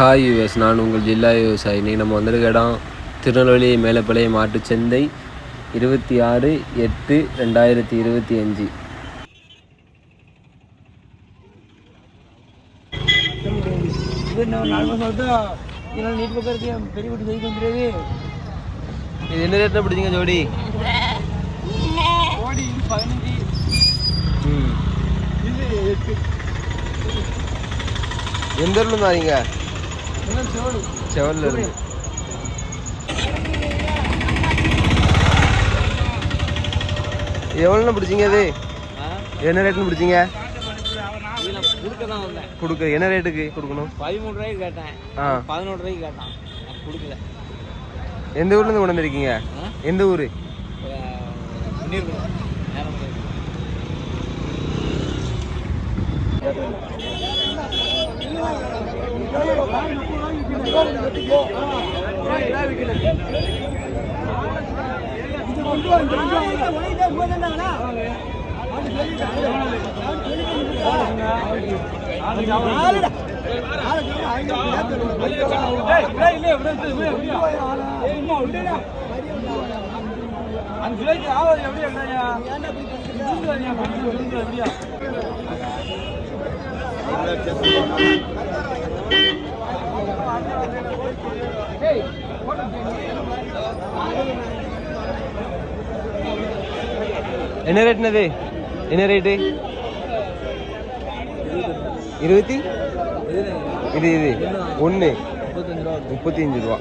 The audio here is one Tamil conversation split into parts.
ஹாய் யூஎஸ் நான் உங்கள் ஜில்லா விவசாயி. இன்னைக்கு நம்ம வந்திருக்க இடம் திருநெல்வேலி மேலப்பாளைய மாட்டுச்சந்தை இருபத்தி ஆறு எட்டு ரெண்டாயிரத்தி இருபத்தி அஞ்சு. இது என்ன ரேட்டில் பிடிச்சிங்க ஜோடி? பதினஞ்சு. எந்த ஊர்லேருந்து வரீங்க? செவலில் இருந்து. எவ்வளோண்ணா பிடிச்சிங்க அது என்ன ரேட்டுன்னு பிடிச்சிங்க? கொடுக்க என்ன ரேட்டுக்கு கொடுக்கணும்? பதிமூணு ரூபாய்க்கு கேட்டேன். ஆ. பதினோரு ரூபாய்க்கு கேட்டான் கொடுக்கல. எந்த ஊர்லேருந்து கொண்டு வந்திருக்கீங்க? எந்த ஊர்? பண்ணியிருக்கணும் நேரம் என்ன என்ன ரேட்னது என்ன ரேட்டு இருபத்தி? இது இது. ஒன்று முப்பத்தி அஞ்சு ரூபா.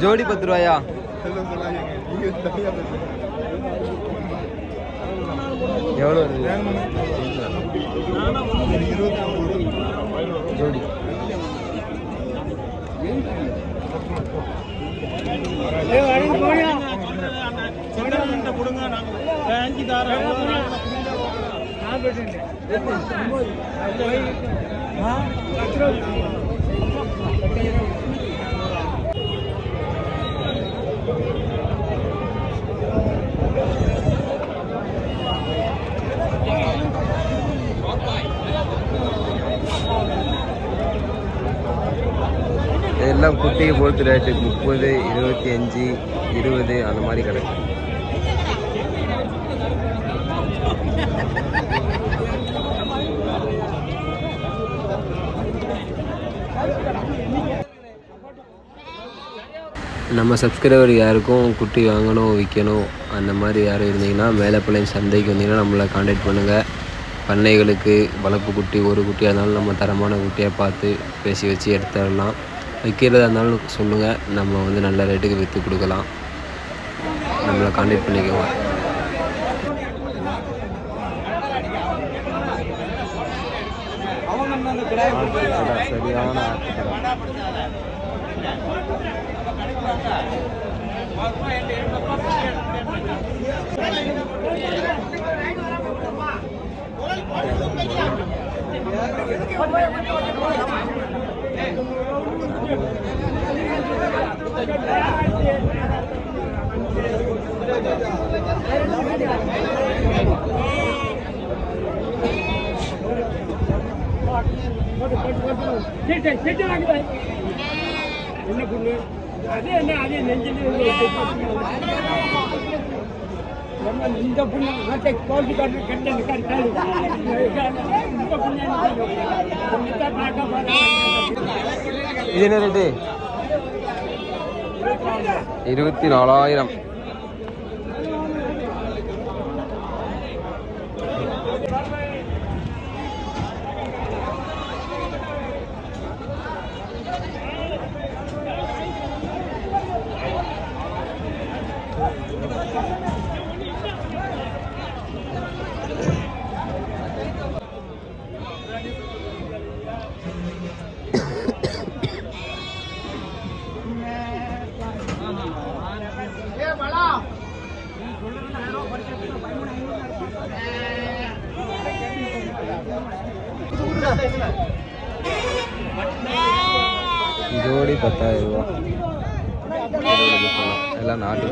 ஜோடி பத்து ரூபாயா? எவ்வளோ வருது? ஜோடி. இதெல்லாம் குட்டியை பொறுத்து ரேட்டு முப்பது இருபத்தி அஞ்சு இருபது அந்த மாதிரி கிடக்கு நம்ம சப்ஸ்கிரைபர் யாருக்கும் குட்டி வாங்கணும் விற்கணும் அந்த மாதிரி யாரும் இருந்தீங்கன்னா மேலப்பாளையம் சந்தைக்கு வந்தீங்கன்னா நம்மளை காண்டாக்ட் பண்ணுங்கள் பண்ணைகளுக்கு வளர்ப்பு குட்டி ஒரு குட்டியாக இருந்தாலும் நம்ம தரமான குட்டியாக பார்த்து பேசி வச்சு எடுத்துடலாம். விற்கிறதா இருந்தாலும் சொல்லுங்கள் நம்ம வந்து நல்ல ரேட்டுக்கு விற்று கொடுக்கலாம். நம்மளை காண்டாக்ட் பண்ணிக்கோங்க. அவங்க சரியான என்ன புண்ணு? அது என்ன அதே நெஞ்சில் இந்த புண்ணு நாட்டை கோல்டு காட்டு கட்ட கட்டாளி இந்த புண்ணு இது என்ன ரேட்டு இருபத்தி நாலாயிரம் ஜோடி பத்தாயிரம் ரூபா. எல்லாம் நாட்டு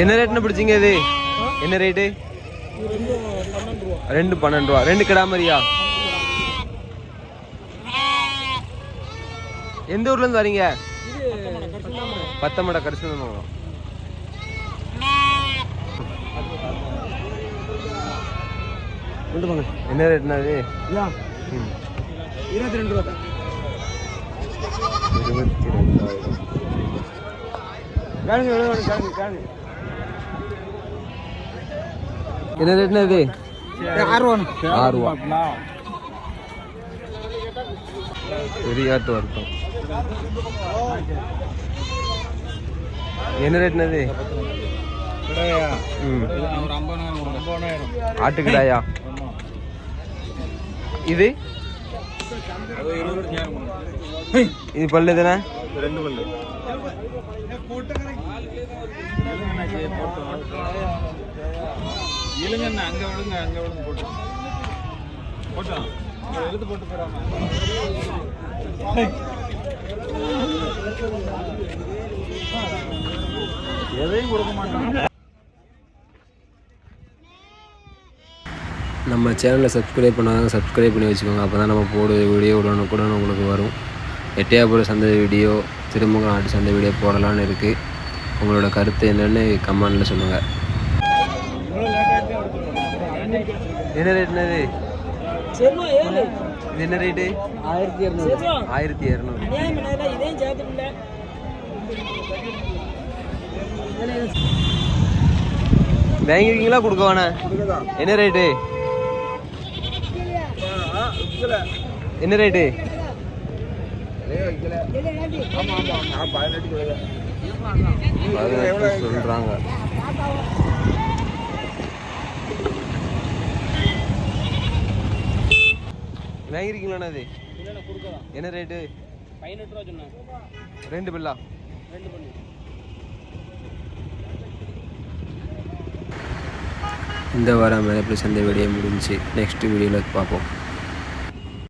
என்ன ரேட்னு பிடிச்சிங்க இது? என்ன ரேட்டு ரெண்டு பன்னெண்டு ரூபா. ரெண்டு கிடா எந்த ஊர்ல இருந்து வரீங்க? பத்தமடை கடைசி என்ன ரேட்னா. இருபத்தி ரெண்டு ரூபா இருபத்தி ரெண்டாயிரம். என்ன ரேட்னா இது? ஆறு ஆறு பெரியாட்டு வருத்தம் என்ன ரேட்னா இது ம். ஆட்டுக்கடாயா? இது? இது பல்லு தானே? ரெண்டு பல்லு அங்க விடுங்க அங்க விடுங்க போட்டோம் போட்டு எதையும் கொடுக்க நம்ம சேனலை சப்ஸ்கிரைப் பண்ணாங்க சப்ஸ்கிரைப் பண்ணி வச்சுக்கோங்க. அப்போ தான் நம்ம போடுற வீடியோ உடனுக்குடன் உங்களுக்கு வரும். எட்டையாபுரம் சந்தை வீடியோ திருமுக நாட்டு சந்தை வீடியோ போடலான்னு இருக்குது உங்களோட கருத்து என்னென்னு கமெண்டில் சொல்லுங்கள் என்ன சரிமா ஏழு இது என்ன ரேட்டு ஆயிரத்தி இரநூறு. ஆயிரத்தி இரநூறு. வாங்கிருக்கீங்களா? கொடுக்க வேணாம். என்ன ரேட்டு என்ன ரேட்டு பதினெட்டு வாங்கிருக்கீங்களாண்ணா அது என்ன ரேட்டு? பதினெட்டு ரூபா சொன்னேன். ரெண்டு பில்லா? ரெண்டு பண்ணி இந்த வாரம் மேலே சந்தை வீடியோ முடிஞ்சு நெக்ஸ்ட் வீடியோவில் பார்ப்போம்.